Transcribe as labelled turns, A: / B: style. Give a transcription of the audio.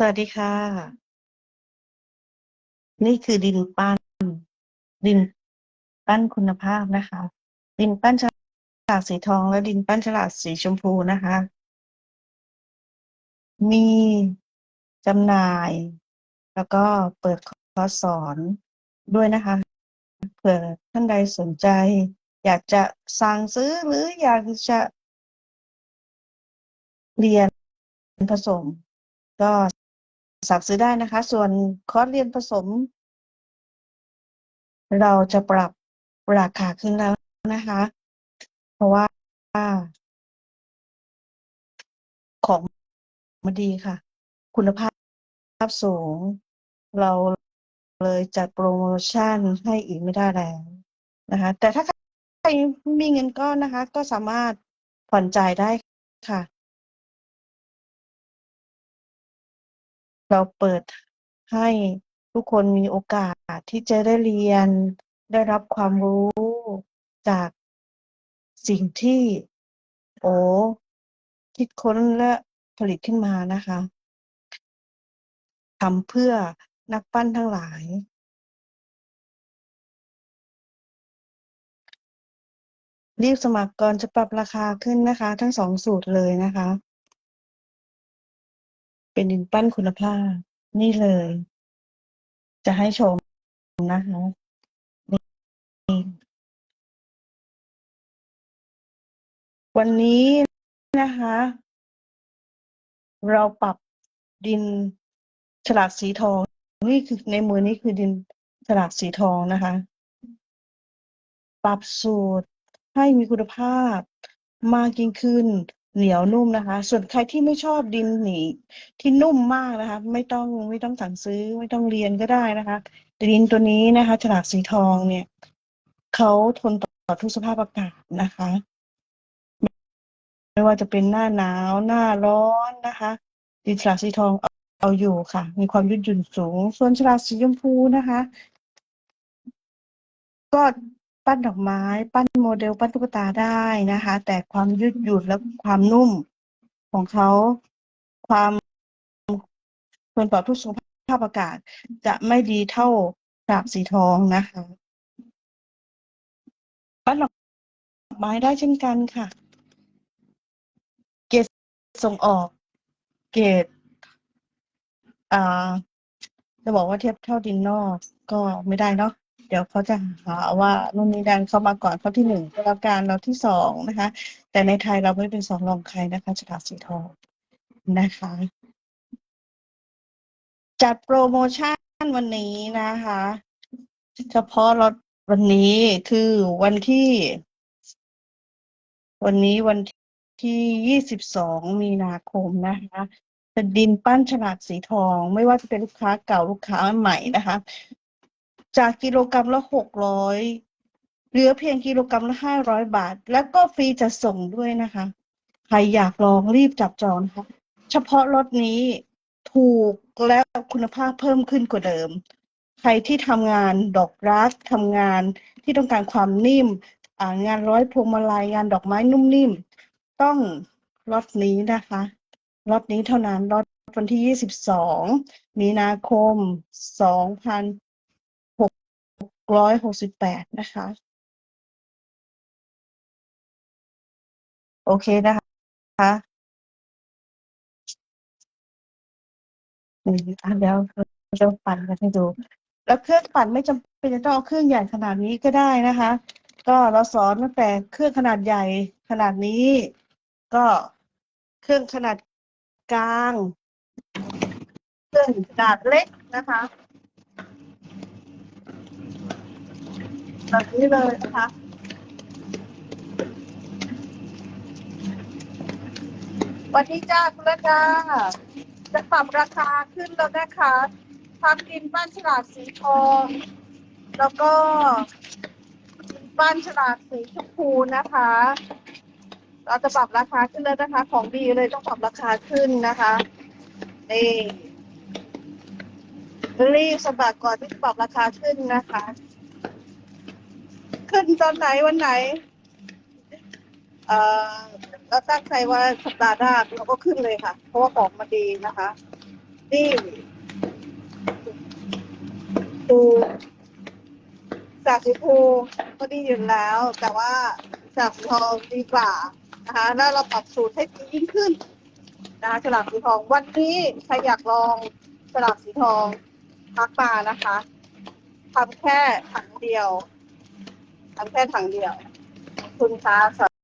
A: สวัสดีค่ะ นี่คือดินปั้น ดินปั้นคุณภาพนะคะ ดินปั้นฉลากสีทองและดินปั้นฉลากสีชมพูนะคะ มีจำหน่าย แล้วก็เปิดคอร์สสอนด้วยนะคะ เผื่อท่านใดสนใจ อยากจะสั่งซื้อหรืออยากจะเรียนผสมก็ สั่งซื้อได้นะคะ ส่วนคอร์สเรียนผสม เราจะปรับราคาขึ้นแล้วนะคะ เพราะว่าของมันดีค่ะ คุณภาพสูง เราเลยจัดโปรโมชั่นให้อีกไม่ได้แล้วนะคะ แต่ถ้าใครมีเงินก้อนนะคะ ก็สามารถผ่อนจ่ายได้ค่ะ เราเปิดให้ทุกคนมีโอกาสที่จะได้เรียน ได้รับความรู้จากสิ่งที่โอคิดค้นและผลิตขึ้นมานะคะทำเพื่อนักปั้นทั้งหลาย รีบสมัครก่อนจะปรับราคาขึ้นนะคะ ทั้งสองสูตรเลยนะคะ เป็นดินปั้นคุณภาพ นี่เลย จะให้ชมนะคะนี่วันนี้นะคะ เราปรับดินฉลากสีทอง นี่คือในมือนี้คือดินฉลากสีทองนะคะ ปรับสูตรให้มีคุณภาพมากยิ่งขึ้น เหนียวนุ่มนะคะ ส่วนใครที่ไม่ชอบดินหนีที่นุ่มมากนะคะ ไม่ต้องไม่ต้องสั่งซื้อไม่ต้องเรียนก็ได้นะคะดินตัวนี้นะคะ ฉลากสีทองเนี่ยเขาทนต่อทุกสภาพอากาศนะคะ ไม่ว่าจะเป็นหน้าหนาวหน้าร้อนนะคะ ดินฉลากสีทองเอาเอาอยู่ค่ะ มีความยืดหยุ่นสูง ส่วนฉลากสีชมพูนะคะ ก็ ปั้นดอกไม้ ปั้นโมเดล ปั้นตุ๊กตาได้นะคะ แต่ความยืดหยุ่นและความนุ่มของเขาความทนต่อทุกสภาพอากาศ จะไม่ดีเท่าฉลากสีทองนะคะ ปั้นดอกไม้ได้เช่นกันค่ะ เกรดส่งออก เกรดอ่าจะบอกว่าเทียบเท่าดินนอกก็ไม่ได้เนาะ เดี๋ยวเขาจะหาว่านู่นนี่ดันเข้ามาก่อนเขาที่หนึ่งแล้วกันเราที่สองนะคะ แต่ในไทยเราไม่เป็นสองรองใครนะคะฉลากสีทองนะคะ จัดโปรโมชั่นวันนี้นะคะ เฉพาะรถวันนี้คือวันที่ วันนี้วันที่ยี่สิบสองมีนาคมนะคะจะดินปั้นฉลากสีทอง ไม่ว่าจะเป็นลูกค้าเก่าลูกค้าใหม่นะคะ จากกิโลกรัมละหกร้อยเหลือเพียงกิโลกรัมละห้าร้อยบาท แล้วก็ฟรีจะส่งด้วยนะคะ ใครอยากลองรีบจับจองนะคะเฉพาะรถนี้ถูกและคุณภาพเพิ่มขึ้นกว่าเดิม ใครที่ทำงานดอกรักทำงานที่ต้องการความนิ่มงานร้อยพวงมาลัยงานดอกไม้นุ่มนิ่ม ต้องรถนี้นะคะรถนี้เท่านั้นรถวันที่ยี่สิบสองมีนาคมสองพัน ร้อยหกสิบแปดนะคะ โอเคนะคะนี่อะเดี๋ยวเราจะปั่นกันให้ดู แล้วเครื่องปั่นไม่จำเป็นจะต้องเอาเครื่องใหญ่ขนาดนี้ก็ได้นะคะ ก็เราสอนตั้งแต่เครื่องขนาดใหญ่ขนาดนี้ ก็เครื่องขนาดกลาง เครื่องขนาดเล็กนะคะ แบบนี้เลยนะคะวันนี้จ้าคุณระดาจะปรับราคาขึ้นแล้วนะคะทั้งดินบ้านฉลากสีทอง แล้วก็บ้านฉลากสีชมพูนะคะ เราจะปรับราคาขึ้นแล้วนะคะ ของดีเลยต้องปรับราคาขึ้นนะคะนี่รีบสมัครก่อนที่จะปรับราคาขึ้นนะคะ ขึ้นตอนไหนวันไหน เอ่อเราตั้งใจว่าสัปดาห์หน้าเราก็ขึ้นเลยค่ะ เพราะว่าของมันดีนะคะ นี่ดูจากสีฟูก็ดีอยู่แล้ว แต่ว่าจากสีทองดีกว่านะคะแล้วเราปรับสูตรให้ดียิ่งขึ้นนะคะฉลากสีทองวันนี้ใครอยากลองฉลากสีทองพักมานะคะทำแค่ถังเดียว ทั้งแค่ถังเดียว คุณค่ะ